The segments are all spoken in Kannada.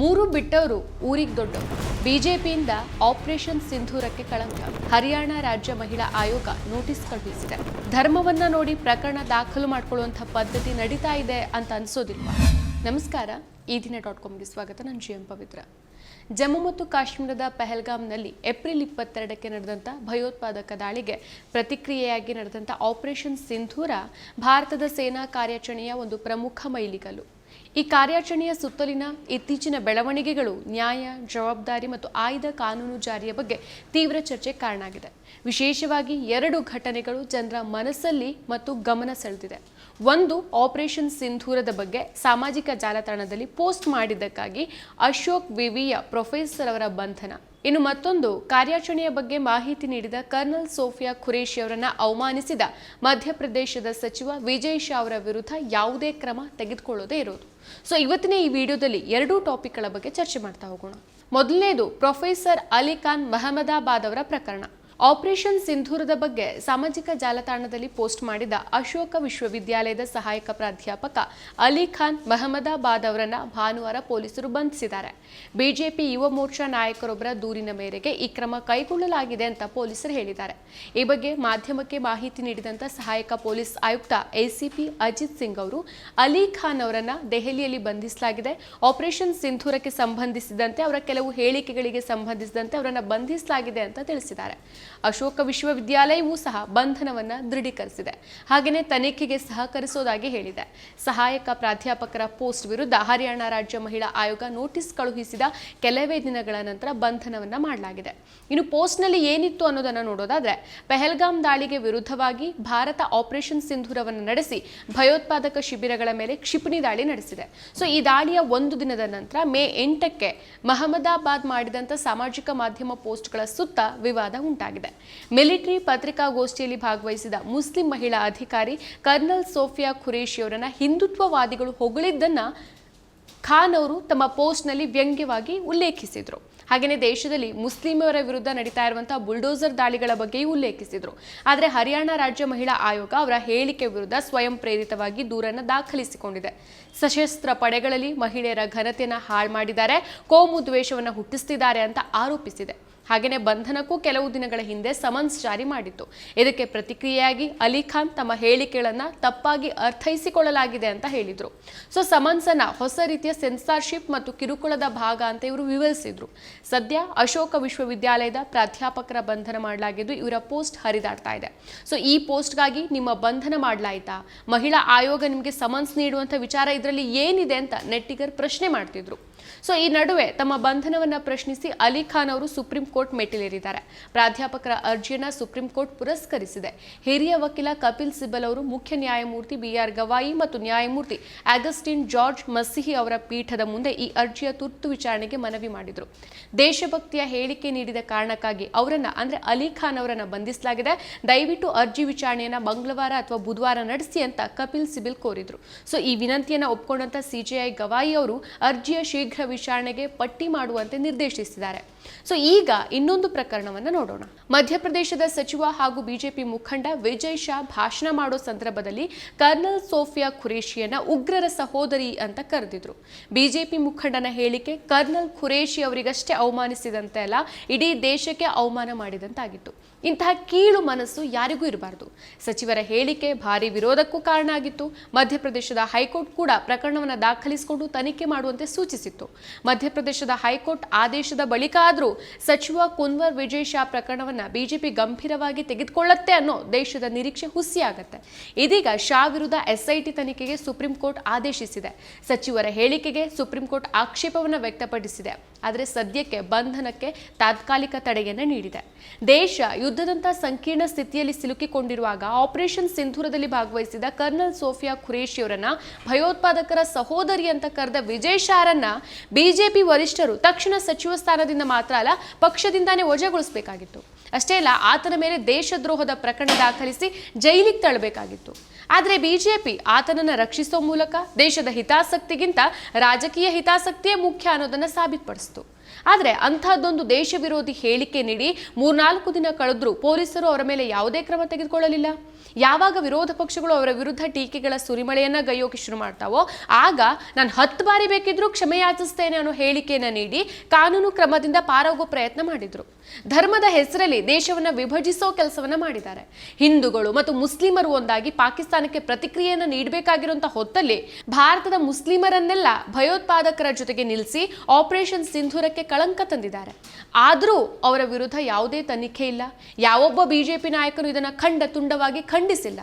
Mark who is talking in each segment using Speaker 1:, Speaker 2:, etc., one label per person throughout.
Speaker 1: ಮೂರು ಬಿಟ್ಟವರು ಊರಿಗೆ ದೊಡ್ಡವರು. ಬಿಜೆಪಿಯಿಂದ ಆಪರೇಷನ್ ಸಿಂಧೂರಕ್ಕೆ ಕಳಂಕ. ಹರಿಯಾಣ ರಾಜ್ಯ ಮಹಿಳಾ ಆಯೋಗ ನೋಟಿಸ್ ಕಳುಹಿಸಿದೆ. ಧರ್ಮವನ್ನ ನೋಡಿ ಪ್ರಕರಣ ದಾಖಲು ಮಾಡ್ಕೊಳ್ಳುವಂಥ ಪದ್ಧತಿ ನಡೀತಾ ಇದೆ ಅಂತ ಅನ್ಸೋದಿಲ್ವಾ? ನಮಸ್ಕಾರ. ಈ ದಿನ ಡಾಟ್ ಕಾಮ್ಗೆ ಸ್ವಾಗತ. ನಾನು ಜಿ ಎಂ ಪವಿತ್ರ. ಜಮ್ಮು ಮತ್ತು ಕಾಶ್ಮೀರದ ಪೆಹಲ್ಗಾಮ್ನಲ್ಲಿ ಏಪ್ರಿಲ್ ಇಪ್ಪತ್ತೆರಡಕ್ಕೆ ನಡೆದಂಥ ಭಯೋತ್ಪಾದಕ ದಾಳಿಗೆ ಪ್ರತಿಕ್ರಿಯೆಯಾಗಿ ನಡೆದಂಥ ಆಪರೇಷನ್ ಸಿಂಧೂರ ಭಾರತದ ಸೇನಾ ಕಾರ್ಯಾಚರಣೆಯ ಒಂದು ಪ್ರಮುಖ ಮೈಲಿಗಲ್ಲು. ಈ ಕಾರ್ಯಾಚರಣೆಯ ಸುತ್ತಲಿನ ಇತ್ತೀಚಿನ ಬೆಳವಣಿಗೆಗಳು ನ್ಯಾಯ, ಜವಾಬ್ದಾರಿ ಮತ್ತು ಆಯ್ದ ಕಾನೂನು ಜಾರಿಯ ಬಗ್ಗೆ ತೀವ್ರ ಚರ್ಚೆ ಕಾರಣ ಆಗಿದೆ ವಿಶೇಷವಾಗಿ ಎರಡು ಘಟನೆಗಳು ಜನರ ಮನಸ್ಸಲ್ಲಿ ಮತ್ತು ಗಮನ ಸೆಳೆದಿದೆ. ಒಂದು ಆಪರೇಷನ್ ಸಿಂಧೂರದ ಬಗ್ಗೆ ಸಾಮಾಜಿಕ ಜಾಲತಾಣದಲ್ಲಿ ಪೋಸ್ಟ್ ಮಾಡಿದ್ದಕ್ಕಾಗಿ ಅಶೋಕ್ ವಿವಿಯ ಪ್ರೊಫೆಸರ್ ಅವರ ಬಂಧನ. ಇನ್ನು ಮತ್ತೊಂದು, ಕಾರ್ಯಾಚರಣೆಯ ಬಗ್ಗೆ ಮಾಹಿತಿ ನೀಡಿದ ಕರ್ನಲ್ ಸೋಫಿಯಾ ಖುರೇಶಿ ಅವರನ್ನ ಅವಮಾನಿಸಿದ ಮಧ್ಯಪ್ರದೇಶದ ಸಚಿವ ವಿಜಯ್ ಶಾ ಅವರ ವಿರುದ್ಧ ಯಾವುದೇ ಕ್ರಮ ತೆಗೆದುಕೊಳ್ಳೋದೇ ಇರೋದು ಸೊ ಇವತ್ತಿನ ಈ ವಿಡಿಯೋದಲ್ಲಿ ಎರಡೂ ಟಾಪಿಕ್ಗಳ ಬಗ್ಗೆ ಚರ್ಚೆ ಮಾಡ್ತಾ ಹೋಗೋಣ. ಮೊದಲನೇದು ಪ್ರೊಫೆಸರ್ ಅಲಿ ಖಾನ್ ಮಹಮ್ಮದಾಬಾದ್ ಅವರ ಪ್ರಕರಣ. ಆಪರೇಷನ್ ಸಿಂಧೂರದ ಬಗ್ಗೆ ಸಾಮಾಜಿಕ ಜಾಲತಾಣದಲ್ಲಿ ಪೋಸ್ಟ್ ಮಾಡಿದ ಅಶೋಕ ವಿಶ್ವವಿದ್ಯಾಲಯದ ಸಹಾಯಕ ಪ್ರಾಧ್ಯಾಪಕ ಅಲಿ ಖಾನ್ ಮಹಮದಾಬಾದ್ ಅವರನ್ನ ಭಾನುವಾರ ಪೊಲೀಸರು ಬಂಧಿಸಿದ್ದಾರೆ. ಬಿಜೆಪಿ ಯುವ ಮೋರ್ಚಾ ನಾಯಕರೊಬ್ಬರ ದೂರಿನ ಮೇರೆಗೆ ಈ ಕ್ರಮ ಕೈಗೊಳ್ಳಲಾಗಿದೆ ಅಂತ ಪೊಲೀಸರು ಹೇಳಿದ್ದಾರೆ. ಈ ಬಗ್ಗೆ ಮಾಧ್ಯಮಕ್ಕೆ ಮಾಹಿತಿ ನೀಡಿದಂತ ಸಹಾಯಕ ಪೊಲೀಸ್ ಆಯುಕ್ತ ಎಸಿಪಿ ಅಜಿತ್ ಸಿಂಗ್ ಅವರು, ಅಲಿ ಖಾನ್ ಅವರನ್ನ ದೆಹಲಿಯಲ್ಲಿ ಬಂಧಿಸಲಾಗಿದೆ. ಆಪರೇಷನ್ ಸಿಂಧೂರಕ್ಕೆ ಸಂಬಂಧಿಸಿದಂತೆ ಅವರ ಕೆಲವು ಹೇಳಿಕೆಗಳಿಗೆ ಸಂಬಂಧಿಸಿದಂತೆ ಅವರನ್ನು ಬಂಧಿಸಲಾಗಿದೆ ಅಂತ ತಿಳಿಸಿದ್ದಾರೆ. ಅಶೋಕ ವಿಶ್ವವಿದ್ಯಾಲಯವೂ ಸಹ ಬಂಧನವನ್ನ ದೃಢೀಕರಿಸಿದೆ. ಹಾಗೆಯೇ ತನಿಖೆಗೆ ಸಹಕರಿಸೋದಾಗಿ ಹೇಳಿದೆ. ಸಹಾಯಕ ಪ್ರಾಧ್ಯಾಪಕರ ಪೋಸ್ಟ್ ವಿರುದ್ಧ ಹರಿಯಾಣ ರಾಜ್ಯ ಮಹಿಳಾ ಆಯೋಗ ನೋಟಿಸ್ ಕಳುಹಿಸಿದ ಕೆಲವೇ ದಿನಗಳ ನಂತರ ಬಂಧನವನ್ನ ಮಾಡಲಾಗಿದೆ. ಇನ್ನು ಪೋಸ್ಟ್ನಲ್ಲಿ ಏನಿತ್ತು ಅನ್ನೋದನ್ನ ನೋಡೋದಾದ್ರೆ, ಪೆಹಲ್ಗಾಮ್ ದಾಳಿಗೆ ವಿರುದ್ಧವಾಗಿ ಭಾರತ ಆಪರೇಷನ್ ಸಿಂಧೂರವನ್ನು ನಡೆಸಿ ಭಯೋತ್ಪಾದಕ ಶಿಬಿರಗಳ ಮೇಲೆ ಕ್ಷಿಪಣಿ ದಾಳಿ ನಡೆಸಿದೆ. ಸೊ, ಈ ದಾಳಿಯ ಒಂದು ದಿನದ ನಂತರ ಮೇ ಎಂಟಕ್ಕೆ ಮಹಮ್ಮದಾಬಾದ್ ಮಾಡಿದಂಥ ಸಾಮಾಜಿಕ ಮಾಧ್ಯಮ ಪೋಸ್ಟ್ಗಳ ಸುತ್ತ ವಿವಾದ ಉಂಟಾಗಿದೆ. ಮಿಲಿಟರಿ ಪತ್ರಿಕಾಗೋಷ್ಠಿಯಲ್ಲಿ ಭಾಗವಹಿಸಿದ ಮುಸ್ಲಿಂ ಮಹಿಳಾ ಅಧಿಕಾರಿ ಕರ್ನಲ್ ಸೋಫಿಯಾ ಖುರೇಶಿ ಅವರನ್ನ ಹಿಂದುತ್ವವಾದಿಗಳು ಹೊಗಳಿದ್ದನ್ನ ಖಾನ್ ಅವರು ತಮ್ಮ ಪೋಸ್ಟ್ನಲ್ಲಿ ವ್ಯಂಗ್ಯವಾಗಿ ಉಲ್ಲೇಖಿಸಿದರು. ಹಾಗೆಯೇ ದೇಶದಲ್ಲಿ ಮುಸ್ಲಿಮರ ವಿರುದ್ಧ ನಡೀತಾ ಇರುವಂತಹ ಬುಲ್ಡೋಸರ್ ದಾಳಿಗಳ ಬಗ್ಗೆಯೂ ಉಲ್ಲೇಖಿಸಿದರು. ಆದರೆ ಹರಿಯಾಣ ರಾಜ್ಯ ಮಹಿಳಾ ಆಯೋಗ ಅವರ ಹೇಳಿಕೆ ವಿರುದ್ಧ ಸ್ವಯಂ ಪ್ರೇರಿತವಾಗಿ ದೂರನ್ನು ದಾಖಲಿಸಿಕೊಂಡಿದೆ. ಸಶಸ್ತ್ರ ಪಡೆಗಳಲ್ಲಿ ಮಹಿಳೆಯರ ಘನತೆಯನ್ನು ಹಾಳು ಮಾಡಿದ್ದಾರೆ ಕೋಮು ದ್ವೇಷವನ್ನು ಹುಟ್ಟಿಸ್ತಿದ್ದಾರೆ ಅಂತ ಆರೋಪಿಸಿದೆ. ಹಾಗೆಯೇ ಬಂಧನಕ್ಕೂ ಕೆಲವು ದಿನಗಳ ಹಿಂದೆ ಸಮನ್ಸ್ ಜಾರಿ ಮಾಡಿತ್ತು. ಇದಕ್ಕೆ ಪ್ರತಿಕ್ರಿಯೆಯಾಗಿ ಅಲಿ ಖಾನ್ ತಮ್ಮ ಹೇಳಿಕೆಗಳನ್ನು ತಪ್ಪಾಗಿ ಅರ್ಥೈಸಿಕೊಳ್ಳಲಾಗಿದೆ ಅಂತ ಹೇಳಿದರು. ಸೊ ಸಮನ್ಸ್ ಅನ್ನ ಹೊಸ ರೀತಿಯ ಸೆನ್ಸಾರ್ಶಿಪ್ ಮತ್ತು ಕಿರುಕುಳದ ಭಾಗ ಅಂತ ಇವರು ವಿವರಿಸಿದ್ರು. ಸದ್ಯ ಅಶೋಕ ವಿಶ್ವವಿದ್ಯಾಲಯದ ಪ್ರಾಧ್ಯಾಪಕರ ಬಂಧನ ಮಾಡಲಾಗಿದ್ದು ಇವರ ಪೋಸ್ಟ್ ಹರಿದಾಡ್ತಾ ಇದೆ. ಸೊ ಈ ಪೋಸ್ಟ್ಗಾಗಿ ನಿಮ್ಮ ಬಂಧನ ಮಾಡಲಾಯಿತಾ? ಮಹಿಳಾ ಆಯೋಗ ನಿಮಗೆ ಸಮನ್ಸ್ ನೀಡುವಂಥ ವಿಚಾರ ಇದರಲ್ಲಿ ಏನಿದೆ ಅಂತ ನೆಟ್ಟಿಗರ್ ಪ್ರಶ್ನೆ ಮಾಡ್ತಿದ್ರು. ಸೊ ಈ ನಡುವೆ ತಮ್ಮ ಬಂಧನವನ್ನ ಪ್ರಶ್ನಿಸಿ ಅಲಿ ಖಾನ್ ಅವರು ಸುಪ್ರೀಂ ಕೋರ್ಟ್ ಮೆಟ್ಟಿಲೇರಿದ್ದಾರೆ. ಪ್ರಾಧ್ಯಾಪಕರ ಅರ್ಜಿಯನ್ನ ಸುಪ್ರೀಂ ಕೋರ್ಟ್ ಪುರಸ್ಕರಿಸಿದೆ. ಹಿರಿಯ ವಕೀಲ ಕಪಿಲ್ ಸಿಬಲ್ ಅವರು ಮುಖ್ಯ ನ್ಯಾಯಮೂರ್ತಿ ಬಿಆರ್ ಗವಾಯಿ ಮತ್ತು ನ್ಯಾಯಮೂರ್ತಿ ಅಗಸ್ಟಿನ್ ಜಾರ್ಜ್ ಮಸಿಹಿ ಅವರ ಪೀಠದ ಮುಂದೆ ಈ ಅರ್ಜಿಯ ತುರ್ತು ವಿಚಾರಣೆಗೆ ಮನವಿ ಮಾಡಿದರು. ದೇಶಭಕ್ತಿಯ ಹೇಳಿಕೆ ನೀಡಿದ ಕಾರಣಕ್ಕಾಗಿ ಅವರನ್ನ, ಅಂದ್ರೆ ಅಲಿ ಖಾನ್ ಅವರನ್ನ ಬಂಧಿಸಲಾಗಿದೆ. ದಯವಿಟ್ಟು ಅರ್ಜಿ ವಿಚಾರಣೆಯನ್ನ ಮಂಗಳವಾರ ಅಥವಾ ಬುಧವಾರ ನಡೆಸಿ ಅಂತ ಕಪಿಲ್ ಸಿಬಿಲ್ ಕೋರಿದ್ರು. ಸೊ ಈ ವಿನಂತಿಯನ್ನ ಒಪ್ಪಿಕೊಂಡಂತ ಸಿಜೆಐ ಗವಾಯಿ ಅವರು ಅರ್ಜಿಯ ಶೀಘ್ರ ವಿಚಾರಣೆಗೆ ಪಟ್ಟಿ ಮಾಡುವಂತೆ ನಿರ್ದೇಶಿಸಿದ್ದಾರೆ. ಸೊ ಈಗ ಇನ್ನೊಂದು ಪ್ರಕರಣವನ್ನು ನೋಡೋಣ. ಮಧ್ಯಪ್ರದೇಶದ ಸಚಿವ ಹಾಗೂ ಬಿಜೆಪಿ ಮುಖಂಡ ವಿಜಯ್ ಶಾ ಭಾಷಣ ಮಾಡೋ ಸಂದರ್ಭದಲ್ಲಿ ಕರ್ನಲ್ ಸೋಫಿಯಾ ಖುರೇಶಿಯನ್ನ ಉಗ್ರರ ಸಹೋದರಿ ಅಂತ ಕರೆದಿದ್ರು. ಬಿಜೆಪಿ ಮುಖಂಡನ ಹೇಳಿಕೆ ಕರ್ನಲ್ ಖುರೇಶಿ ಅವರಿಗಷ್ಟೇ ಅವಮಾನಿಸಿದಂತೆ ಅಲ್ಲ, ಇಡೀ ದೇಶಕ್ಕೆ ಅವಮಾನ ಮಾಡಿದಂತಾಗಿತ್ತು. ಇಂತಹ ಕೀಳು ಮನಸ್ಸು ಯಾರಿಗೂ ಇರಬಾರದು. ಸಚಿವರ ಹೇಳಿಕೆ ಭಾರಿ ವಿರೋಧಕ್ಕೂ ಕಾರಣ ಆಗಿತ್ತು. ಮಧ್ಯಪ್ರದೇಶದ ಹೈಕೋರ್ಟ್ ಕೂಡ ಪ್ರಕರಣವನ್ನು ದಾಖಲಿಸಿಕೊಂಡು ತನಿಖೆ ಮಾಡುವಂತೆ ಸೂಚಿಸಿತ್ತು. ಮಧ್ಯಪ್ರದೇಶದ ಹೈಕೋರ್ಟ್ ಆದೇಶದ ಬಳಿಕ ಆದರೂ ಸಚಿವ ಕುನ್ವರ್ ವಿಜಯ್ ಶಾ ಪ್ರಕರಣವನ್ನ ಬಿಜೆಪಿ ಗಂಭೀರವಾಗಿ ತೆಗೆದುಕೊಳ್ಳುತ್ತೆ ಅನ್ನೋ ದೇಶದ ನಿರೀಕ್ಷೆ ಹುಸಿಯಾಗತ್ತೆ. ಇದೀಗ ಶಾ ವಿರುದ್ಧ ಎಸ್ಐಟಿ ತನಿಖೆಗೆ ಸುಪ್ರೀಂ ಕೋರ್ಟ್ ಆದೇಶಿಸಿದೆ. ಸಚಿವರ ಹೇಳಿಕೆಗೆ ಸುಪ್ರೀಂ ಕೋರ್ಟ್ ಆಕ್ಷೇಪವನ್ನು ವ್ಯಕ್ತಪಡಿಸಿದೆ. ಆದರೆ ಸದ್ಯಕ್ಕೆ ಬಂಧನಕ್ಕೆ ತಾತ್ಕಾಲಿಕ ತಡೆಯನ್ನು ನೀಡಿದೆ. ದೇಶ ಯುದ್ಧದಂತ ಸಂಕೀರ್ಣ ಸ್ಥಿತಿಯಲ್ಲಿ ಸಿಲುಕಿಕೊಂಡಿರುವಾಗ ಆಪರೇಷನ್ ಸಿಂಧೂರದಲ್ಲಿ ಭಾಗವಹಿಸಿದ ಕರ್ನಲ್ ಸೋಫಿಯಾ ಖುರೇಶಿ ಅವರನ್ನ ಭಯೋತ್ಪಾದಕರ ಸಹೋದರಿ ಅಂತ ಕರೆದ ವಿಜಯ್ ಶಾರನ್ನ ಬಿಜೆಪಿ ವರಿಷ್ಠರು ತಕ್ಷಣ ಸಚಿವ ಸ್ಥಾನದಿಂದ ಮಾತ್ರ ಅಲ್ಲ, ಪಕ್ಷದಿಂದಾನೇ ವಜಾಗೊಳಿಸಬೇಕಾಗಿತ್ತು ಅಷ್ಟೇ ಅಲ್ಲ, ಆತನ ಮೇಲೆ ದೇಶದ್ರೋಹದ ಪ್ರಕರಣ ದಾಖಲಿಸಿ ಜೈಲಿಗೆ ತಳ್ಳಬೇಕಾಗಿತ್ತು. ಆದರೆ ಬಿಜೆಪಿ ಆತನನ್ನು ರಕ್ಷಿಸೋ ಮೂಲಕ ದೇಶದ ಹಿತಾಸಕ್ತಿಗಿಂತ ರಾಜಕೀಯ ಹಿತಾಸಕ್ತಿಯೇ ಮುಖ್ಯ ಅನ್ನೋದನ್ನು ಸಾಬೀತುಪಡಿಸಿತು. ಆದರೆ ಅಂಥದ್ದೊಂದು ದೇಶ ವಿರೋಧಿ ಹೇಳಿಕೆ ನೀಡಿ ಮೂರ್ನಾಲ್ಕು ದಿನ ಕಳೆದ್ರೂ ಪೊಲೀಸರು ಅವರ ಮೇಲೆ ಯಾವುದೇ ಕ್ರಮ ತೆಗೆದುಕೊಳ್ಳಲಿಲ್ಲ. ಯಾವಾಗ ವಿರೋಧ ಪಕ್ಷಗಳು ಅವರ ವಿರುದ್ಧ ಟೀಕೆಗಳ ಸುರಿಮಳೆಯನ್ನ ಗೈಯೋಕೆ ಶುರು ಮಾಡ್ತಾವೋ, ಆಗ ನಾನು ಹತ್ತು ಬಾರಿ ಬೇಕಿದ್ರೂ ಕ್ಷಮೆಯಾಚಿಸ್ತೇನೆ ಅನ್ನೋ ಹೇಳಿಕೆಯನ್ನು ನೀಡಿ ಕಾನೂನು ಕ್ರಮದಿಂದ ಪಾರಾಗೋ ಪ್ರಯತ್ನ ಮಾಡಿದ್ರು. ಧರ್ಮದ ಹೆಸರಲ್ಲಿ ದೇಶವನ್ನ ವಿಭಜಿಸೋ ಕೆಲಸವನ್ನು ಮಾಡಿದ್ದಾರೆ. ಹಿಂದೂಗಳು ಮತ್ತು ಮುಸ್ಲಿಮರು ಒಂದಾಗಿ ಪಾಕಿಸ್ತಾನಕ್ಕೆ ಪ್ರತಿಕ್ರಿಯೆಯನ್ನು ನೀಡಬೇಕಾಗಿರುವಂತಹ ಹೊತ್ತಲ್ಲಿ ಭಾರತದ ಮುಸ್ಲಿಮರನ್ನೆಲ್ಲ ಭಯೋತ್ಪಾದಕರ ಜೊತೆಗೆ ನಿಲ್ಲಿಸಿ ಆಪರೇಷನ್ ಸಿಂಧೂರಕ್ಕೆ ಕಳಂಕ ತಂದಿದ್ದಾರೆ. ಆದರೂ ಅವರ ವಿರುದ್ಧ ಯಾವುದೇ ತನಿಖೆ ಇಲ್ಲ. ಯಾವೊಬ್ಬ ಬಿಜೆಪಿ ನಾಯಕರು ಇದನ್ನ ಖಂಡ ತುಂಡವಾಗಿ ಖಂಡಿಸಿಲ್ಲ.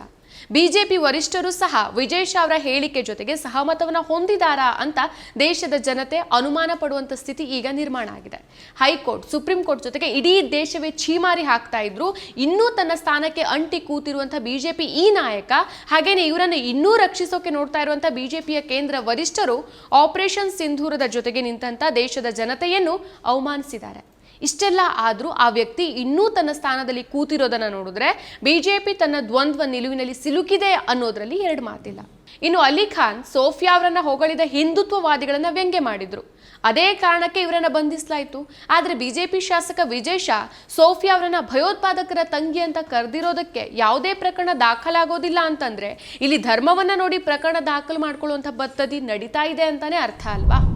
Speaker 1: ಬಿಜೆಪಿ ವರಿಷ್ಠರು ಸಹ ವಿಜಯ್ ಅವರ ಹೇಳಿಕೆ ಜೊತೆಗೆ ಸಹಮತವನ್ನು ಹೊಂದಿದಾರಾ ಅಂತ ದೇಶದ ಜನತೆ ಅನುಮಾನ ಪಡುವಂತ ಸ್ಥಿತಿ ಈಗ ನಿರ್ಮಾಣ ಆಗಿದೆ. ಹೈಕೋರ್ಟ್, ಸುಪ್ರೀಂ ಕೋರ್ಟ್ ಜೊತೆಗೆ ಇಡೀ ದೇಶವೇ ಛೀಮಾರಿ ಹಾಕ್ತಾ ಇದ್ರು. ಇನ್ನೂ ತನ್ನ ಸ್ಥಾನಕ್ಕೆ ಅಂಟಿ ಕೂತಿರುವಂತಹ ಬಿಜೆಪಿ ಈ ನಾಯಕ, ಹಾಗೇನೆ ಇವರನ್ನು ಇನ್ನೂ ರಕ್ಷಿಸೋಕೆ ನೋಡ್ತಾ ಇರುವಂತಹ ಬಿಜೆಪಿಯ ಕೇಂದ್ರ ವರಿಷ್ಠರು ಆಪರೇಷನ್ ಸಿಂಧೂರದ ಜೊತೆಗೆ ನಿಂತಹ ದೇಶದ ಜನತೆಯನ್ನು ಅವಮಾನಿಸಿದ್ದಾರೆ. ಇಷ್ಟೆಲ್ಲ ಆದರೂ ಆ ವ್ಯಕ್ತಿ ಇನ್ನೂ ತನ್ನ ಸ್ಥಾನದಲ್ಲಿ ಕೂತಿರೋದನ್ನು ನೋಡಿದ್ರೆ ಬಿಜೆಪಿ ತನ್ನ ದ್ವಂದ್ವ ನಿಲುವಿನಲ್ಲಿ ಸಿಲುಕಿದೆ ಅನ್ನೋದರಲ್ಲಿ ಎರಡು ಮಾತಿಲ್ಲ. ಇನ್ನು ಅಲಿ ಖಾನ್ ಸೋಫಿಯಾ ಅವರನ್ನ ಹೊಗಳಿದ ಹಿಂದುತ್ವವಾದಿಗಳನ್ನು ವ್ಯಂಗ್ಯ ಮಾಡಿದ್ರು. ಅದೇ ಕಾರಣಕ್ಕೆ ಇವರನ್ನ ಬಂಧಿಸಲಾಯಿತು. ಆದರೆ ಬಿಜೆಪಿ ಶಾಸಕ ವಿಜಯ್ ಶಾ ಸೋಫಿಯಾ ಅವರನ್ನ ಭಯೋತ್ಪಾದಕರ ತಂಗಿ ಅಂತ ಕರೆದಿರೋದಕ್ಕೆ ಯಾವುದೇ ಪ್ರಕರಣ ದಾಖಲಾಗೋದಿಲ್ಲ ಅಂತಂದ್ರೆ ಇಲ್ಲಿ ಧರ್ಮವನ್ನ ನೋಡಿ ಪ್ರಕರಣ ದಾಖಲು ಮಾಡ್ಕೊಳ್ಳುವಂಥ ಪದ್ಧತಿ ನಡೀತಾ ಇದೆ ಅಂತಾನೆ ಅರ್ಥ ಅಲ್ವಾ?